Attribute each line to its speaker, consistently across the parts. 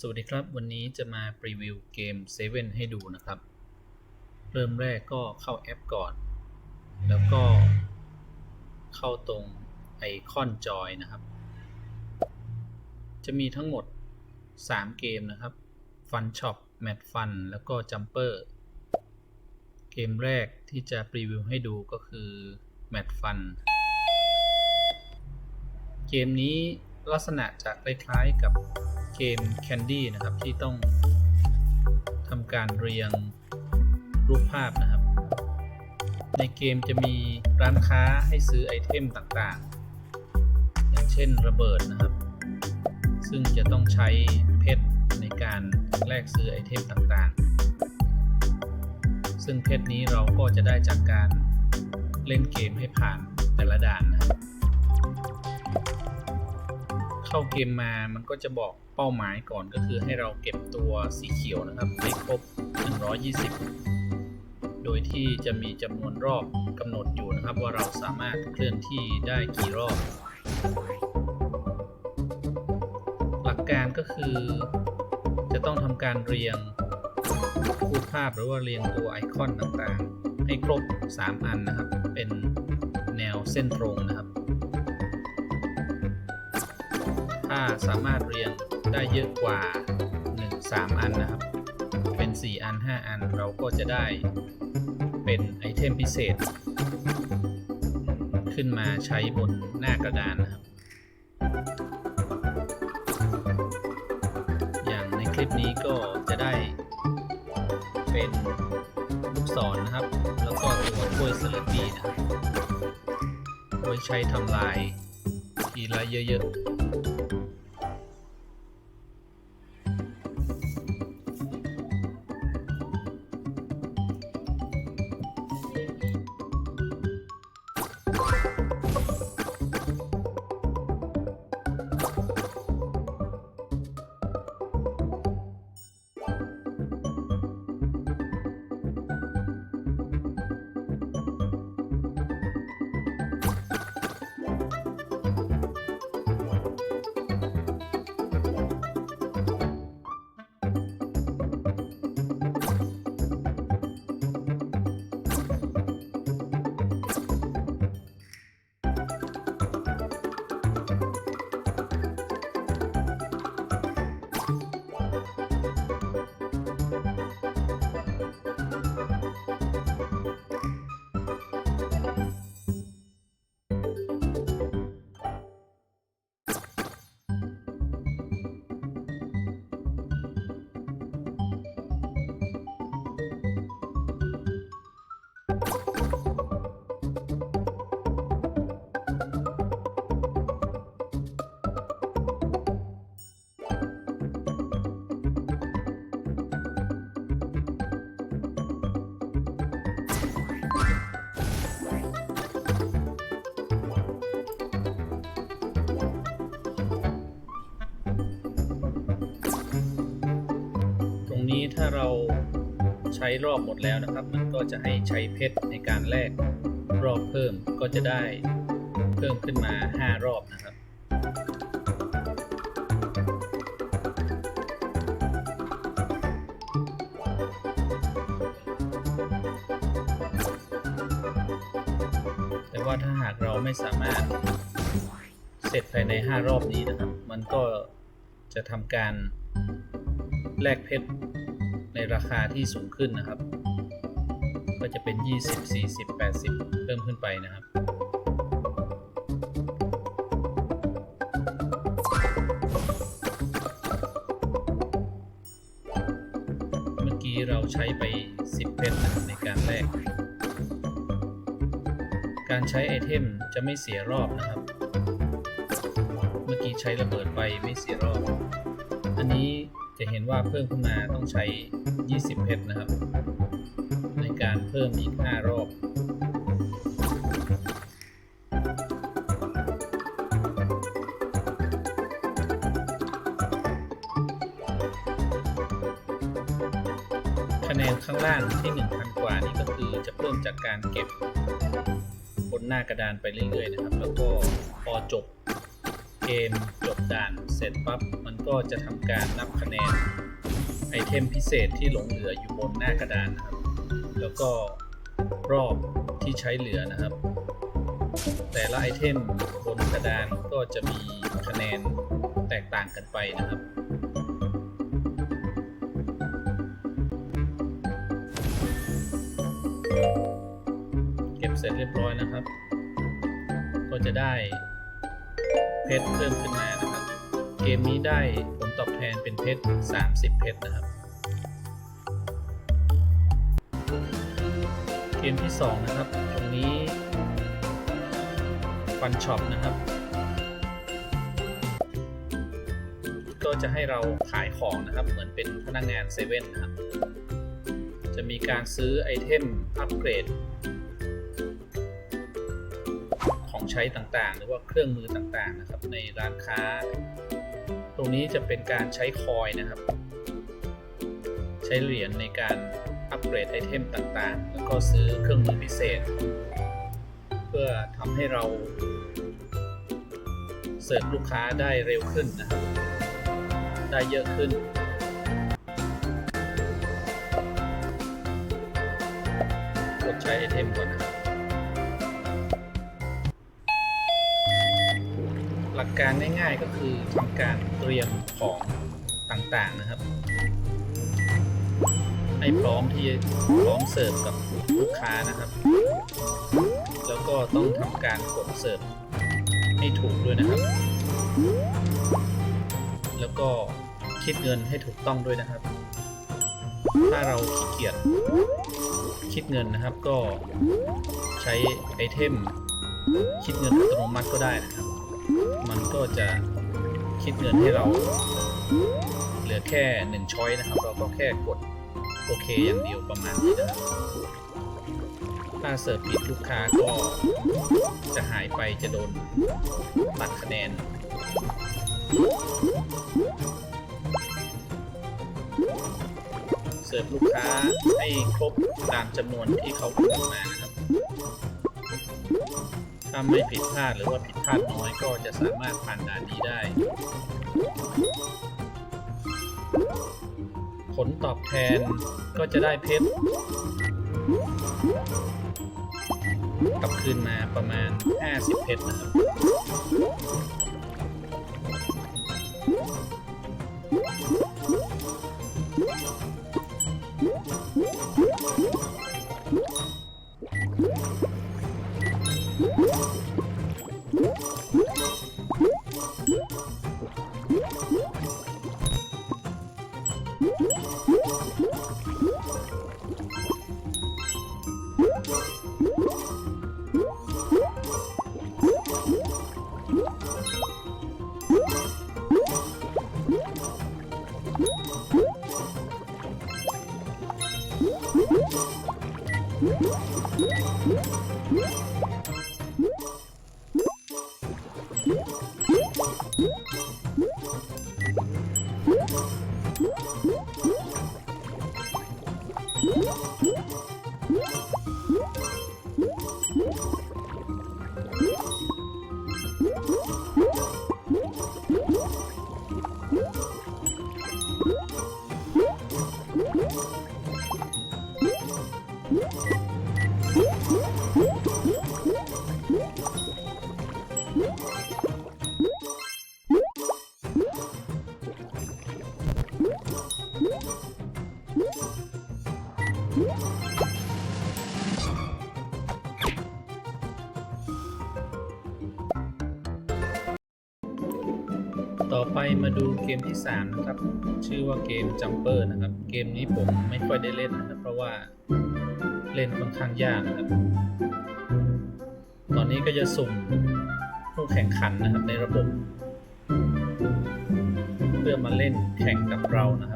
Speaker 1: สวัสดีครับ วันนี้จะมารีวิวเกม 7 ให้ดูนะครับ เริ่มแรกก็เข้าแอปก่อน แล้วก็เข้าตรงไอคอนจอยนะครับ จะมีทั้งหมด 3 เกมนะครับ Fun Shop Mad Fun แล้วก็ Jumper เกมแรกที่จะรีวิวให้ดูก็คือ Mad Fun เกมนี้ ลักษณะจะคล้ายๆกับเกม Candy นะครับ ที่ต้องทำการเรียงรูปภาพนะครับ ในเกมจะมีร้านค้าให้ซื้อไอเทมต่างๆ อย่างเช่นระเบิดนะครับ ซึ่งจะต้องใช้เพชรในการแลกซื้อไอเทมต่างๆ ซึ่งเพชรนี้เราก็จะได้จากการเล่นเกมให้ผ่านแต่ละด่านนะครับ เข้าเกมมามันก็จะบอกเป้าหมายก่อนก็คือให้เราเก็บตัวสีเขียวนะครับให้ครบ 120 โดยที่จะมีจำนวนรอบกำหนดอยู่นะครับ ว่าเราสามารถเคลื่อนที่ได้กี่รอบ หลักการก็คือ จะต้องทำการเรียงรูปภาพหรือว่าเรียงตัวไอคอนต่างๆ ให้ครบ 3 อันนะครับ เป็นแนวเส้นตรงนะครับ ถ้าสามารถเรียงได้เยอะกว่า 1 3 อันนะครับ เป็น 4 อัน 5 อันเราก็จะได้เป็นไอเทมพิเศษ ขึ้นมาใช้บนหน้ากระดานนะครับ อย่างในคลิปนี้ก็จะได้เป็นลูกศรนนะครับ แล้วก็ตัวถ้วยสลัดดีนะครับไว้ใช้ทำลายทีละเยอะๆ ถ้าเราใช้รอบหมดแล้วนะครับ มันก็จะให้ใช้เพชรในการแลกรอบเพิ่มก็จะได้เพิ่มขึ้นมา 5 รอบนะครับ แต่ว่าถ้าหากเราไม่สามารถเสร็จภายใน 5 รอบนี้นะครับ มันก็จะทำการแลกเพชร ในราคาที่สูงขึ้นนะครับ ก็จะเป็น 20 40 80 เพิ่มขึ้นไปนะครับ เมื่อกี้เราใช้ไป 10 เพชรนะในการแลกการใช้ไอเทมจะไม่เสียรอบนะครับ เมื่อกี้ใช้ระเบิดไปไม่เสียรอบ อันนี้ จะเห็นว่าเพิ่มขึ้นมาต้องใช้ 20 เพชรนะครับ ในการเพิ่มอีก 5 รอบคะแนนข้างล่างที่ 1,000 กว่านี่ก็คือจะเพิ่มจากการเก็บบนหน้ากระดานไปเรื่อยๆนะครับ แล้วก็พอจบเกมจบด่านเสร็จปั๊บ ก็จะทำการนับคะแนนไอเทมพิเศษที่หลงเหลืออยู่บนหน้ากระดานนะครับ แล้วก็รอบที่ใช้เหลือนะครับ แต่ละไอเทมบนกระดานก็จะมีคะแนนแตกต่างกันไปนะครับเก็บเสร็จเรียบร้อยนะครับ ก็จะได้เพชรเพิ่มขึ้นมา เกมนี้ได้ผลตอบแทนเป็นเพชร 30 เพชรนะครับ เกมที่ 2 นะครับ ตรงนี้ฟันช็อปนะครับ ก็จะให้เราขายของนะครับ เหมือนเป็นพนักงานเซเว่นนะครับ จะมีการซื้อไอเทมอัปเกรดของใช้ต่างๆ หรือว่าเครื่องมือต่างๆ นะครับ ในร้านค้า ตรงนี้จะเป็นการใช้คอยนะครับ ใช้เหรียญในการอัปเกรดไอเทมต่างๆ แล้วก็ซื้อเครื่องมือพิเศษ เพื่อทำให้เราเสิร์ฟลูกค้าได้เร็วขึ้นนะครับ ได้เยอะขึ้น การง่ายๆก็คือทำการเตรียมของต่างๆนะครับ ให้พร้อมที่พร้อมเสิร์ฟกับลูกค้านะครับ แล้วก็ต้องทำการกดเสิร์ฟให้ถูกด้วยนะครับ แล้วก็คิดเงินให้ถูกต้องด้วยนะครับ ถ้าเราขี้เกียจคิดเงินนะครับก็ใช้ไอเทม คิดเงินอัตโนมัติก็ได้นะครับ มันก็จะคิดเงินให้เรา เหลือแค่หนึ่งช้อยนะครับ เราก็แค่กดโอเคอย่างเดียวประมาณนี้นะครับถ้าเสิร์ฟผิดลูกค้าก็จะหายไปจะโดนตัดคะแนนเสิร์ฟลูกค้าให้ครบตามจำนวนที่เขากำหนดมานะครับ ถ้าไม่ผิดพลาดหรือว่าผิดพลาดน้อยก็จะสามารถผ่านด่านนี้ได้ ผลตอบแทนก็จะได้เพชรกลับคืนมาประมาณ 50 เพชรนะครับ ต่อไปมาดูเกมที่ 3 นะครับ ชื่อว่าเกม Jumper นะครับ เกมนี้ผมไม่ค่อยได้เล่นนะครับ เพราะว่าเล่นค่อนข้างยากนะครับ ตอนนี้ก็จะสุ่มผู้แข่งขันนะครับในระบบ เพื่อมาเล่นแข่งกับเรานะครับ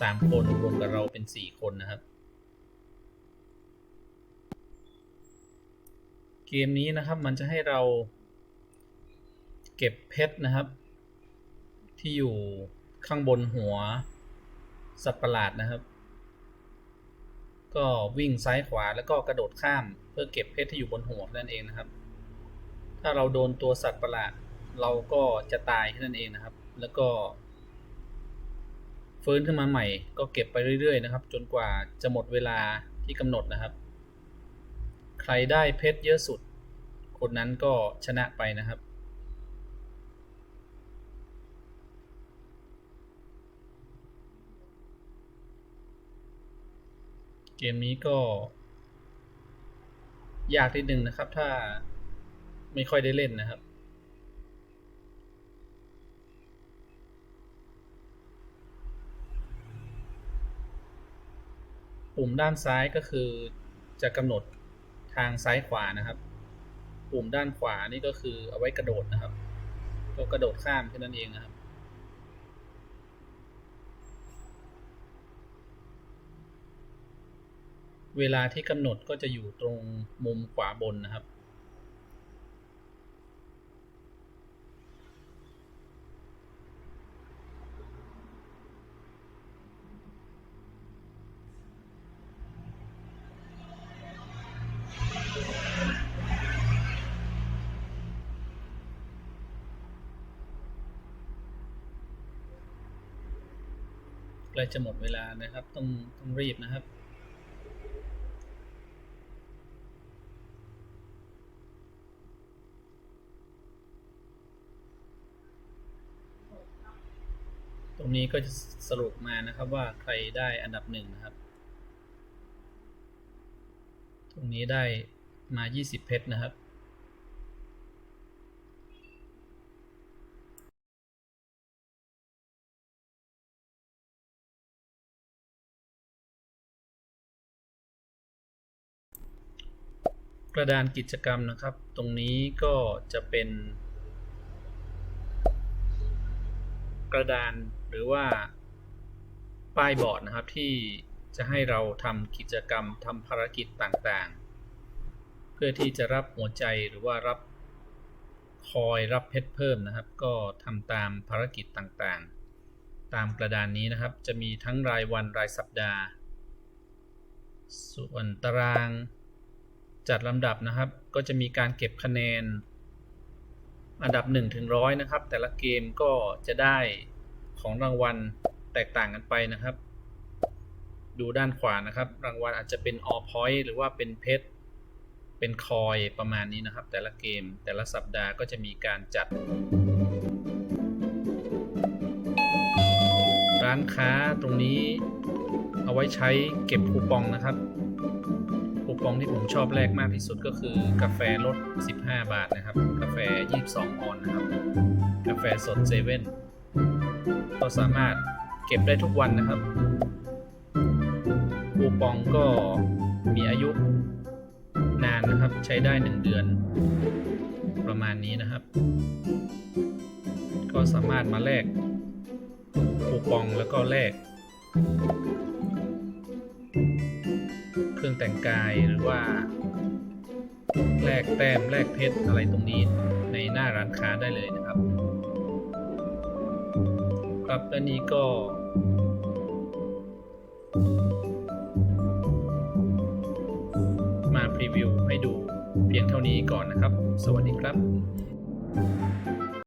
Speaker 1: 3คนรวมกับเราเป็น4คนนะครับ เกมนี้นะครับมันจะให้เราเก็บเพชรนะครับ ที่อยู่ข้างบนหัวสัตว์ประหลาดนะครับ ก็วิ่งซ้ายขวาแล้วก็กระโดดข้ามเพื่อเก็บเพชรที่อยู่บนหัวนั่นเองนะครับ ถ้าเราโดนตัวสัตว์ประหลาดเราก็จะตายแค่นั้นเองนะครับ แล้วก็ ฟื้นขึ้นมาใหม่ ก็เก็บไปเรื่อยๆนะครับ จนกว่าจะหมดเวลาที่กำหนดนะครับ ใครได้เพชรเยอะสุด คนนั้นก็ชนะไปนะครับเกมนี้ก็ ยากนิดนึงนะครับ ถ้าไม่ค่อยได้เล่นนะครับ ปุ่มด้านซ้ายก็คือจะกำหนดทางซ้ายขวานะครับ ปุ่มด้านขวานี่ก็คือเอาไว้กระโดดนะครับก็กระโดดข้ามแค่นั้นเองนะครับ เวลาที่กำหนดก็จะอยู่ตรงมุมขวาบนนะครับ ใกล้จะหมดเวลานะครับ ต้องต้องรีบนะครับตรงนี้ก็จะสรุปมานะครับว่าใครได้อันดับหนึ่งนะครับ ตรงนี้ได้ มา 20 เพชรนะครับ กระดานกิจกรรมนะครับ ตรงนี้ก็จะเป็น กระดานหรือว่าป้ายบอร์ดนะครับที่จะให้เราทำกิจกรรมทำภารกิจต่างๆ พื่อที่จะรับหัวใจหรือว่ารับคอยรับเพชรเพิ่มนะครับ ก็ทำตามภารกิจต่างๆ ตามกระดานนี้นะครับ จะมีทั้งรายวันรายสัปดาห์ ส่วนตารางจัดลำดับนะครับ ก็จะมีการเก็บคะแนน อันดับ1ถึงร้อยนะครับ แต่ละเกมก็จะได้ของรางวัลแตกต่างกันไปนะครับ ดูด้านขวานะครับ รางวัลอาจจะเป็น all point หรือว่าเป็นเพชร เป็นคอยประมาณนี้นะครับ แต่ละเกมแต่ละสัปดาห์ก็จะมีการจัด ร้านค้าตรงนี้เอาไว้ใช้เก็บคูปองนะครับ คูปองที่ผมชอบแรกมากที่สุดก็คือกาแฟลด 15 บาทนะครับ กาแฟ 22 ออนนะครับ กาแฟสดเซเว่นก็สามารถเก็บได้ทุกวันนะครับ คูปองก็มีอายุ นานนะครับ ใช้ได้ 1 เดือน ประมาณนี้นะครับ ก็สามารถมาแลกคูปองแล้วก็แลกเครื่องแต่งกายหรือว่าแลกแต้มแลกเพชรอะไรตรงนี้ในหน้าร้านค้าได้เลยนะครับ ครับและนี้ก็ รีวิวให้ดูเพียงเท่านี้ก่อนนะครับ สวัสดีครับ